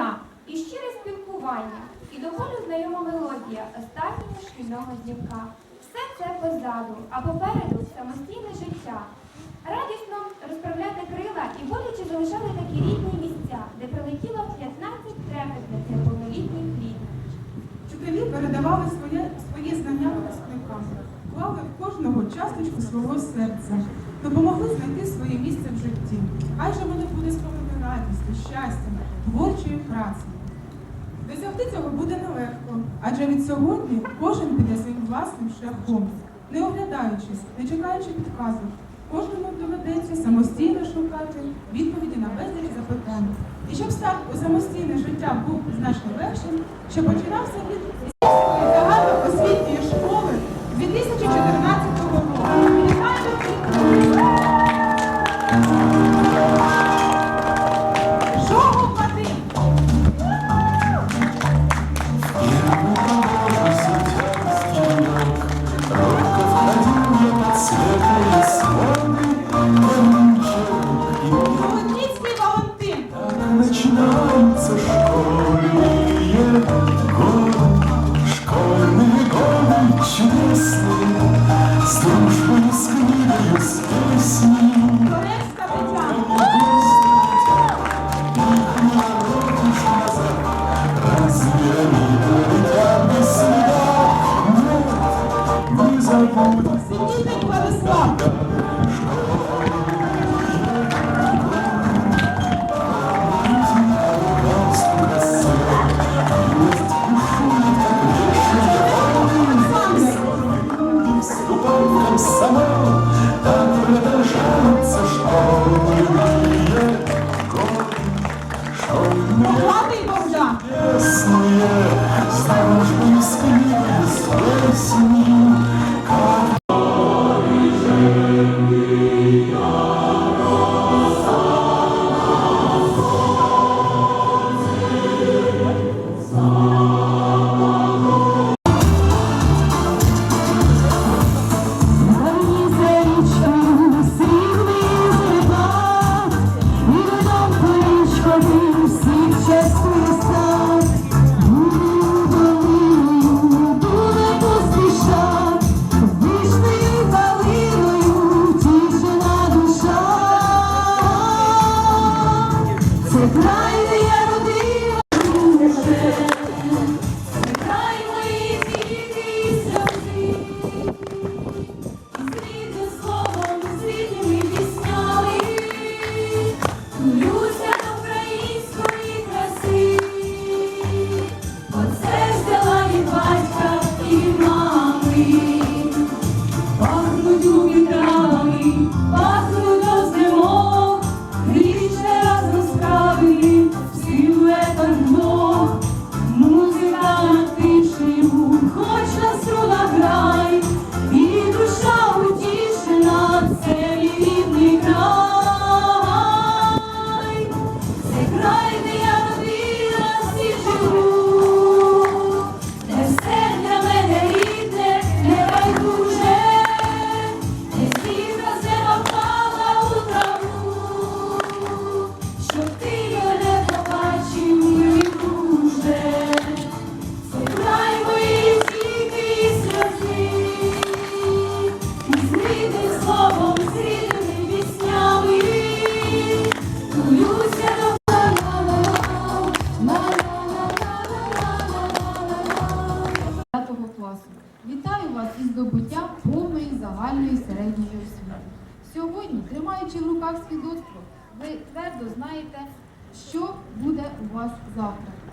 знання і щире спілкування, і доволі знайома мелодія останнього шкільного дзвінка. Все це позаду, а попереду самостійне життя. Радісно розправляти крила і боляче залишали такі рідні місця, де прилетіло 15 трепетних неповнолітніх літ. Вчителі передавали своє, свої знання випускникам, клали в кожного часточку свого серця, допомогли знайти своє місце в житті. Хай же воно буде сповнене радістю, щастям, творчою праці. Досягти цього буде нелегко, адже від сьогодні кожен піде своїм власним шляхом, не оглядаючись, не чекаючи підказок. Кожному доведеться самостійно шукати відповіді на безліч запитань. І щоб старт у самостійне життя був значно легшим, що починався від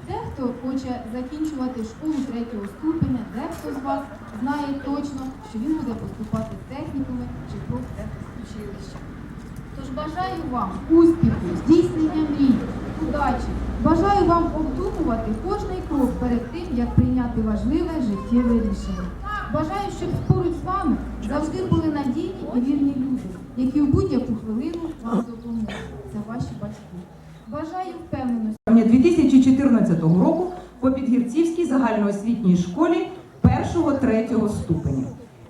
Дехто хоче закінчувати школу третього ступеня, дехто з вас знає точно, що він буде поступати в технікуми чи профтехучилища. Тож бажаю вам успіху, здійснення мрій, удачі. Бажаю вам обдумувати кожний крок перед тим, як прийняти важливе життєве рішення. Бажаю, щоб поруч з вами завжди були надійні і вірні люди, які в будь-яку хвилину вам допоможуть. Це ваші батьки. Бажаю впевненості. Травня 2014 року по Підгірцівській загальноосвітній школі 1-3 ступеня.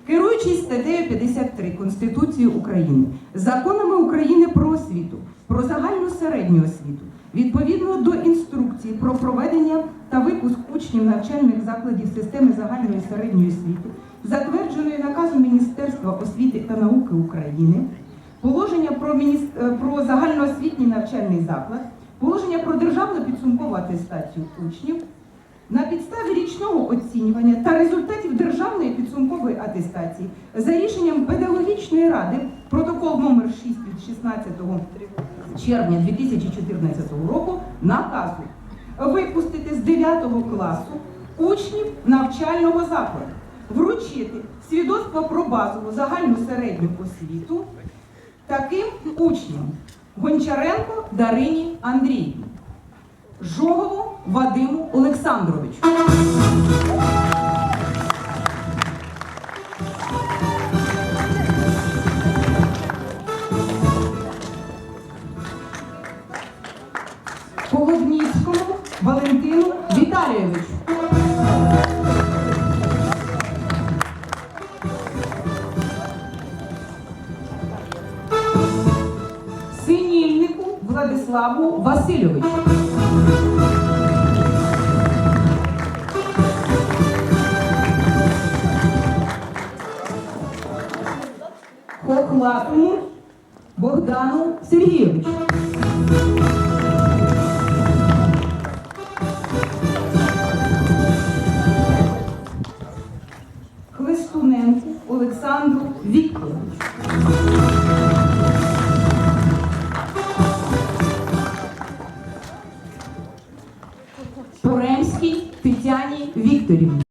Керуючись статтею 53 Конституції України, законами України про освіту, про загальну середню освіту, Відповідно до інструкції про проведення та випуск учнів навчальних закладів системи загальної середньої освіти, затвердженої наказом Міністерства освіти та науки України, положення про, мініс- е, про загальноосвітній навчальний заклад, положення про державну підсумкову атестацію учнів, на підставі річного оцінювання та результатів державної підсумкової атестації за рішенням педагогічної ради протокол номер 6 від 16 червня 2014 року наказу випустити з 9 класу учнів навчального закладу, вручити свідоцтво про базову загальну середню освіту таким учням Гончаренко Дарині Андріївні. Жогову Вадиму Олександровичу. Колодніцькому Валентину Віталійовичу. Владиславу Васильовичу. Хохлатому Богдану Сергійовичу. Хлистуненку Олександру Вікторовичу. Тетяні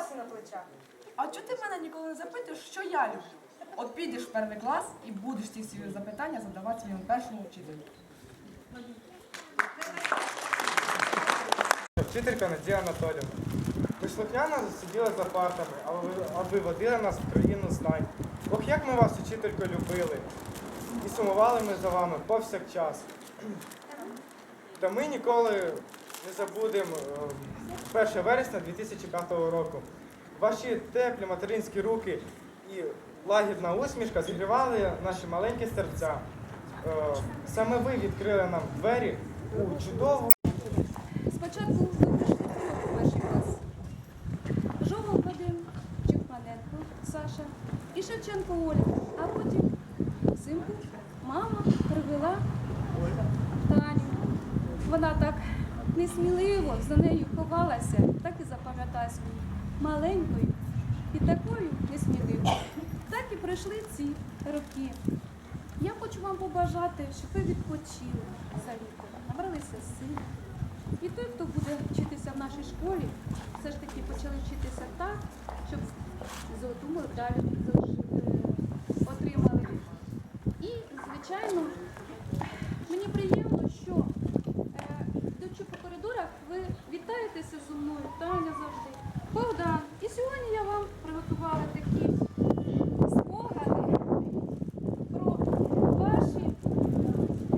коси на плечах. А чого ти мене ніколи не запитуєш, що я люблю? От підеш в перший клас і будеш ці всі запитання задавати своєму першому вчителю. Вчителька Надія Анатолівна. Ви слухняно сиділи за партами, а ви, а ви водили нас в країну знань. Ох, як ми вас, учителько, любили. І сумували ми за вами повсякчас. Та ми ніколи не забудемо е, 1 вересня 2005 року. Ваші теплі материнські руки і лагідна усмішка зігрівали наші маленькі серця. Е, Саме ви відкрили нам двері у чудову. Несміливо за нею ховалася, так і запам'яталась мені. Маленькою і такою несміливою. Так і пройшли ці роки. Я хочу вам побажати, щоб ви відпочили за літо, набралися сил. І той, хто буде вчитися в нашій школі, все ж таки почали вчитися так, щоб золоту медаль отримали. І, звичайно, мені приємно, що е, йдучи по коридорах, ви вітаєтеся зі мною, Таня завжди, Богдан. І сьогодні я вам приготувала такі спогади про ваші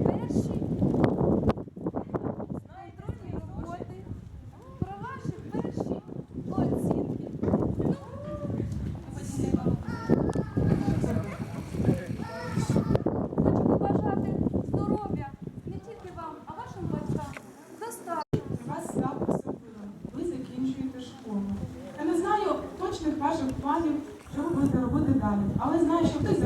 перші контрольні роботи, про ваші перші оцінки. Ну. Хочу побажати здоров'я не тільки вам, а вашим батькам. Достатньо. Вас завтра зробила. Ви закінчуєте школу. Я не знаю точних ваших планів, що ви будете робити далі. Але знаю, що хтось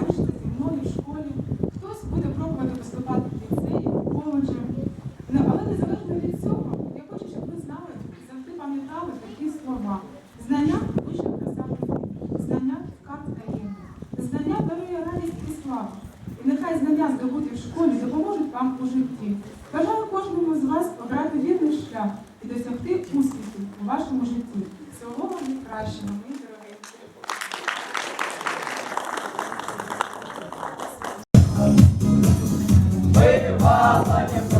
Bye.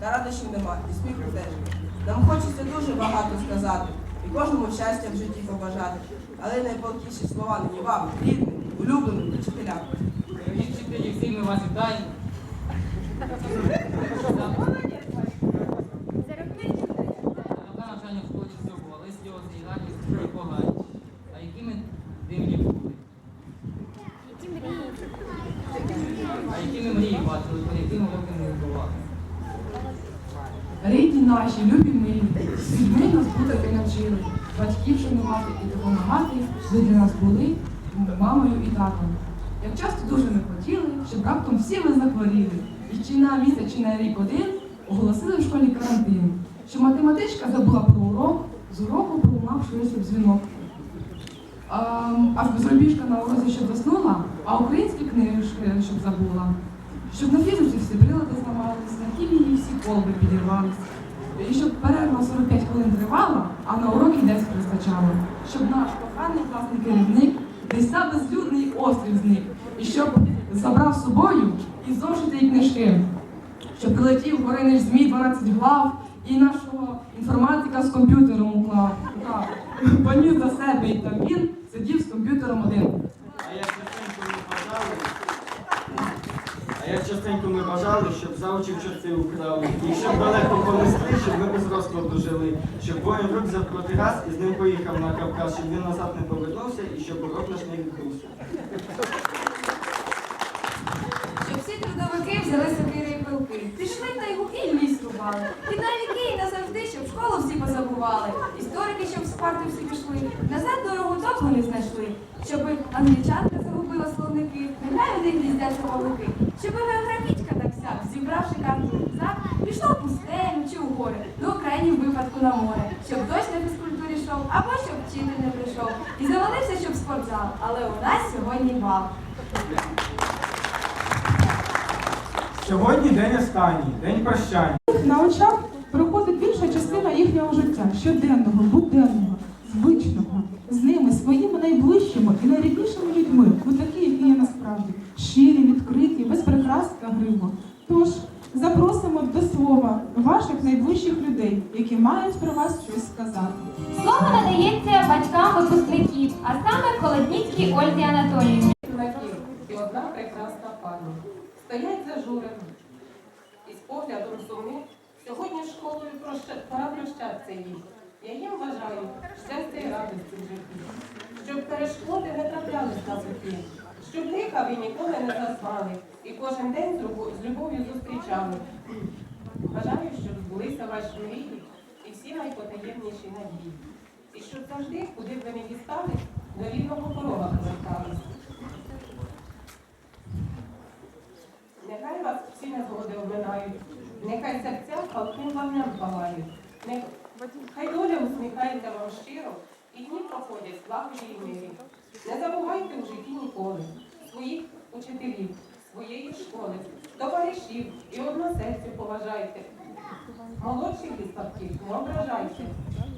Та радощів нема, і сміху теж. Нам хочеться дуже багато сказати, і кожному щастя в житті побажати. Але найпалкіші слова нині вам, рідним, улюбленим вчителям. Дорогі вчителі, всі ми вас вітаємо. Рока навчання в школі всього, але сльози, і радість, і погані. А які ми дивні були. А які ми мрії бачили, по яким роки не відбували. Рідні наші, любі милі, з людьми нас навчили, батьків шанувати і допомагати, ви для нас були мамою і татом. Як часто дуже ми хотіли, щоб раптом всі ви захворіли. І чи на місяць, чи на рік один оголосили в школі карантин, що математичка забула про урок, з уроку пролунав швидше дзвінок. Ем, аж безробіжка на урозі, щоб заснула, а українські книжки, щоб забула. Щоб на фізиці всі прилади зламались, на хімії всі колби підірвались. І щоб перерва 45 хвилин тривала, а на уроки 10 вистачало. Щоб наш коханий класний керівник десь на безлюдний острів зник. І щоб забрав з собою і зошити книжки. Щоб прилетів гориниш змій 12 глав і нашого інформатика з комп'ютером уклав. Поніс за себе, і там він сидів з комп'ютером один. А як частенько ми бажали, а як частенько ми бажали, щоб завучів чорти украли, і щоб далеко понесли, щоб ми без розкладу жили, щоб воїн рук взяв протигаз і з ним поїхав на Кавказ, щоб він назад не повернувся і щоб урок наш не відбувся. Щоб всі трудовики взяли сокири і пилки. Пішли та й гуки ліс рубали. І на віки, і назавжди, щоб школу всі позабували. Історики, щоб з парти всі пішли. Назад дорогу довго не знайшли. Щоб англічанка загубила словники, нехай у них гніздяться павуки. Щоб географічка так сяк, зібравши карту рюкзак, пішла в пустелю чи у гори, ну в крайнім випадку на море. Щоб дощ на фізкультурі йшов, або щоб вчитель не прийшов. І завалився, щоб спортзал. Але у нас сьогодні бал. Сьогодні день останній, день прощання. На очах проходить більша частина їхнього життя, щоденного, буденного, звичного, з ними, своїми найближчими і найріднішими людьми, бо такі, які є насправді, щирі, відкриті, без прикрас та гриву. Тож запросимо до слова ваших найближчих людей, які мають про вас щось сказати. Слово надається батькам випускників, а саме Холодніцькій Ользі Анатоліївні. і одна прекрасна пані. Стоять зажурено. І з поглядом сумним сьогодні школою пора прощатися їм. Я їм бажаю щастя і радості в житті, щоб перешкоди не траплялись на житті, щоб лиха ви ніколи не зазнали і кожен день з любов'ю зустрічали. Бажаю, щоб збулися ваші мрії і всі найпотаємніші надії. І щоб завжди, куди б ви не дістали, до рідного порога повертались. Нехай вас всі незгоди обминають, нехай серця палким вогнем палають, нехай доля усміхається вам щиро, і дні проходять славі і мирі. Не забувайте в житті ніколи своїх учителів, своєї школи, товаришів і односельців поважайте. Молодших і слабких не ображайте,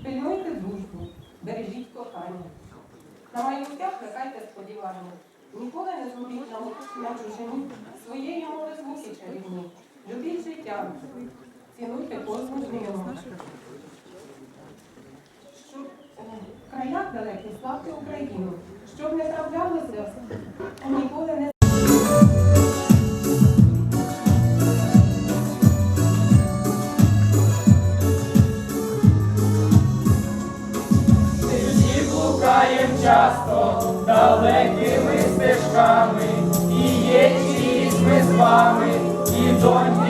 пильнуйте дружбу, бережіть кохання. На майбуттях плекайте сподівання. Ніколи не згубіть на, чужині своєї мови звуки чарівні. Любіть життя, цінуйте кожну днину. Щоб е, в краях далеких славте Україну, щоб не траплялося, ніколи не часто далекими стежками, і є ті вами і доньки,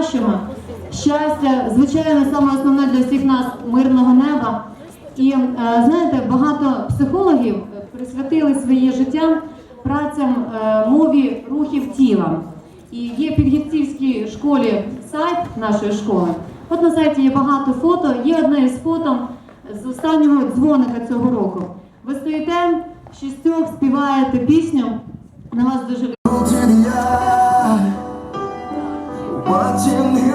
всього щастя, звичайно, саме основне для всіх нас мирного неба. І е, знаєте, багато психологів присвятили своє життя працям е, мові рухів тіла. І є в Підгірцівській школі сайт нашої школи. От на сайті є багато фото. Є одне із фото з останнього дзвоника цього року. Ви стоїте, шістьох співаєте пісню. На вас дуже 我见你。